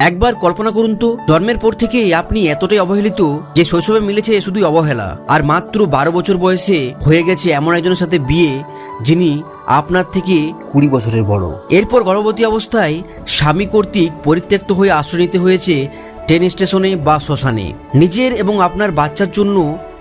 একবার কল্পনা করুন তো, জন্মের পর থেকেই আপনি এতটাই অবহেলিত যে শৈশবে মিলেছে শুধুই অবহেলা। আর মাত্র বারো বছর বয়সে হয়ে গেছে এমন একজনের সাথে বিয়ে, যিনি আপনার থেকে কুড়ি বছরের বড়। এরপর গর্ভবতী অবস্থায় স্বামী কর্তৃক পরিত্যক্ত হয়ে আশ্রয় নিতে হয়েছে ট্রেন স্টেশনে বা শ্মশানে। নিজের এবং আপনার বাচ্চার জন্য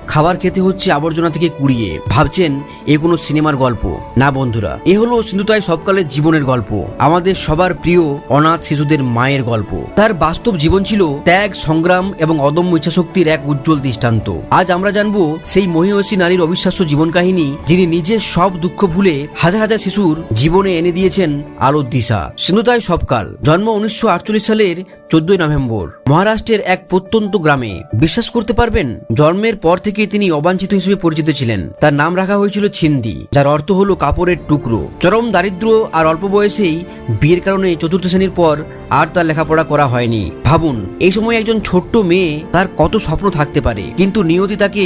খাবার খেতে হচ্ছে আবর্জনা থেকে কুড়িয়ে। ভাবছেন, এ কোনো সিনেমার গল্প। না বন্ধুরা, এ হলো সিন্ধুতাই সবকালের জীবনের গল্প। আমাদের সবার প্রিয় অনাথ শিশুদের মায়ের গল্প। তার বাস্তব জীবন ছিল ত্যাগ, সংগ্রাম এবং অদম্য ইচ্ছাশক্তির এক উজ্জ্বল দৃষ্টান্ত। আজ আমরা জানব সেই মহিষী নারীর অবিশ্বাস্য জীবন কাহিনী যিনি নিজের সব দুঃখ ভুলে হাজার হাজার শিশুর জীবনে এনে দিয়েছেন আলোর দিশা। সিন্ধুতাই সবকাল। জন্ম উনিশশো আটচল্লিশ সালের চোদ্দই নভেম্বর। মহারাষ্ট্রের এক প্রত্যন্ত গ্রামে, বিশ্বাস করতে পারবেন, জন্মের পর থেকে তিনি অবাঞ্ছিত হিসেবে পরিচিত ছিলেন। তার নাম রাখা হয়েছিল ছিন্দি, যার অর্থ হলো কাপড়ের টুকরো। চরম দারিদ্র আর অল্প বয়সেই বিয়ের কারণে চতুর্থ শ্রেণির পর আর তার লেখাপড়া করা হয়নি। ভাবুন, এই সময় একজন ছোট্ট মেয়ে তার কত স্বপ্ন থাকতে পারে, কিন্তু নিয়তি তাকে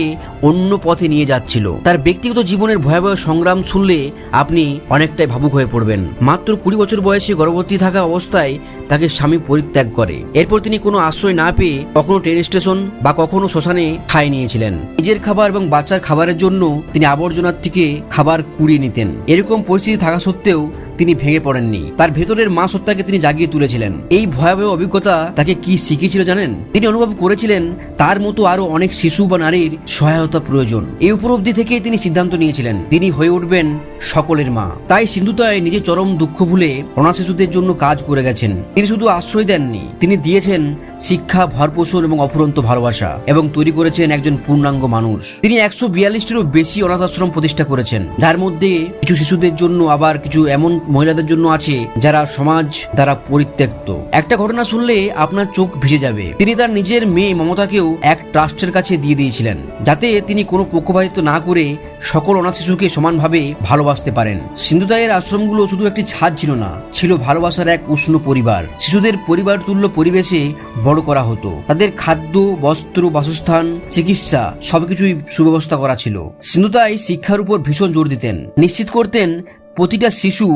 অন্য পথে নিয়ে যাচ্ছিল। তার ব্যক্তিগত জীবনের ভয়াবহ সংগ্রাম শুনলে আপনি অনেকটাই ভাবুক হয়ে পড়বেন। মাত্র কুড়ি বছর বয়সে গর্ভবতী থাকা অবস্থায় তাকে স্বামী পরিত্যাগ করে। এরপর তিনি কোনো আশ্রয় না পেয়ে কখনো ট্রেন স্টেশন বা কখনো শ্মশানে ঠাঁই নিয়েছিলেন। নিজের খাবার এবং বাচ্চার খাবারের জন্য তিনি আবর্জনার থেকে খাবার কুড়িয়ে নিতেন। এরকম পরিস্থিতি থাকা সত্ত্বেও তিনি ভেঙে পড়েননি। তার ভেতরের মা সত্তাকে তিনি জাগিয়ে তুলেছিলেন। এই ভয়াবহ অভিজ্ঞতা তাকে কি শিখিয়েছিল জানেন? তিনি অনুভব করেছিলেন, তার মতো আরও অনেক শিশু বা নারীর সহায়তা প্রয়োজন। এই উপলব্ধি থেকে তিনি সিদ্ধান্ত নিয়েছিলেন, তিনি হয়ে উঠবেন সকলের মা। তাই সিন্ধুতায় নিজের চরম দুঃখ ভুলে অনা শিশুদের জন্য কাজ করে গেছেন। তিনি শুধু আশ্রয় দেননি, তিনি দিয়েছেন শিক্ষা, ভরপোষণ এবং অফুরন্ত ভালোবাসা এবং তৈরি করেছেন একজন পূর্ণাঙ্গ মানুষ। তিনি একশো বিয়াল্লিশটিরও বেশি অনাথ আশ্রম প্রতিষ্ঠা করেছেন, যার মধ্যে কিছু শিশুদের জন্য আবার কিছু এমন মহিলাদের জন্য আছে যারা সমাজ দ্বারা পরিত্যক্ত। একটা ঘটনা শুনলে আপনার চোখ ভিজে যাবে। তিনি তার নিজের মেয়ে মমতাকেও এক ট্রাস্টের কাছে দিয়ে দিয়েছিলেন, যাতে তিনি কোনো পক্ষপাতিত্ব না করে সকল অনাথ শিশুকে সমানভাবে ভালোবাসতে পারেন। সিন্ধুদায়ের আশ্রমগুলো শুধু একটি ছাদ ছিল না, ছিল ভালোবাসার এক উষ্ণ পরিবার। শিশুদের পরিবার তুল্য পরিবেশে বড় করা হতো। তাদের খাদ্য, বস্ত্র, বাসস্থান, চিকিৎসা সবকিছুই সুব্যবস্থা করা ছিল। সিন্ধুতাই শিক্ষার উপর ভীষণ জোর দিতেন। নিশ্চিত করতেন, প্রতিটা শিশু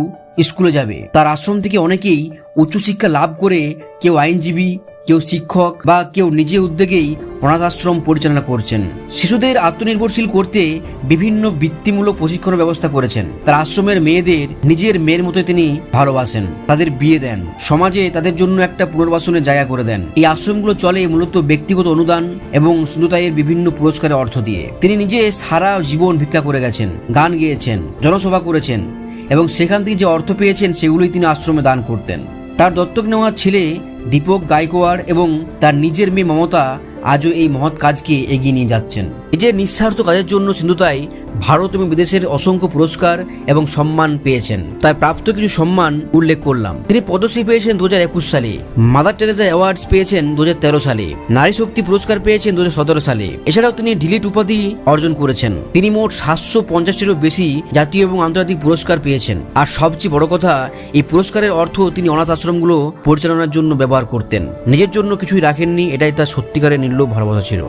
স্কুলে যাবে। তার আশ্রম থেকে অনেকেই উচ্চশিক্ষা লাভ করে কেউ আইনজীবী, কেউ শিক্ষক বা কেউ নিজে উদ্যোগেই অনাথ আশ্রম পরিচালনা করছেন। শিশুদের আত্মনির্ভরশীল করতে বিভিন্ন বৃত্তিমূলক প্রশিক্ষণের ব্যবস্থা করেছেন। তার আশ্রমের মেয়েদের নিজের মেয়ের মতো তিনি ভালোবাসেন। তাদের বিয়ে দেন। সমাজে তাদের জন্য একটা পুনর্বাসনের জায়গা করে দেন। এই আশ্রমগুলো চলে মূলত ব্যক্তিগত অনুদান এবং সুন্দতায়ের বিভিন্ন পুরস্কারের অর্থ দিয়ে। তিনি নিজে সারা জীবন ভিক্ষা করে গেছেন, গান গেয়েছেন, জনসভা করেছেন এবং সেখান থেকে যে অর্থ পেয়েছেন সেগুলোই তিনি আশ্রমে দান করতেন। তার দত্তক নেওয়া ছেলে দীপক গায়কোয়াড় এবং তার নিজের মেয়ে মমতা আজও এই মহৎ কাজকে এগিয়ে নিয়ে যাচ্ছেন। নিজের নিঃস্বার্থ কাজের জন্য সিন্ধুতাই ভারত এবং বিদেশের অসংখ্য পুরস্কার এবং সম্মান পেয়েছেন। তার প্রাপ্ত কিছু সম্মান উল্লেখ করলাম। তিনি পদ্মশ্রী পেয়েছেন দু হাজার একুশ সালে। মাদার টেরেসা অ্যাওয়ার্ডস পেয়েছেন দু হাজার তেরো সালে। নারী শক্তি পুরস্কার পেয়েছেন দু হাজার সতেরো সালে। এছাড়াও তিনি ডিলিট উপাধি অর্জন করেছেন। তিনি মোট সাতশো পঞ্চাশটিরও বেশি জাতীয় এবং আন্তর্জাতিক পুরস্কার পেয়েছেন। আর সবচেয়ে বড় কথা, এই পুরস্কারের অর্থ তিনি অনাথ আশ্রমগুলো পরিচালনার জন্য ব্যবহার করতেন। নিজের জন্য কিছুই রাখেননি, এটাই তার সত্যিকারের নির্লোভ ভালোবাসা ছিল।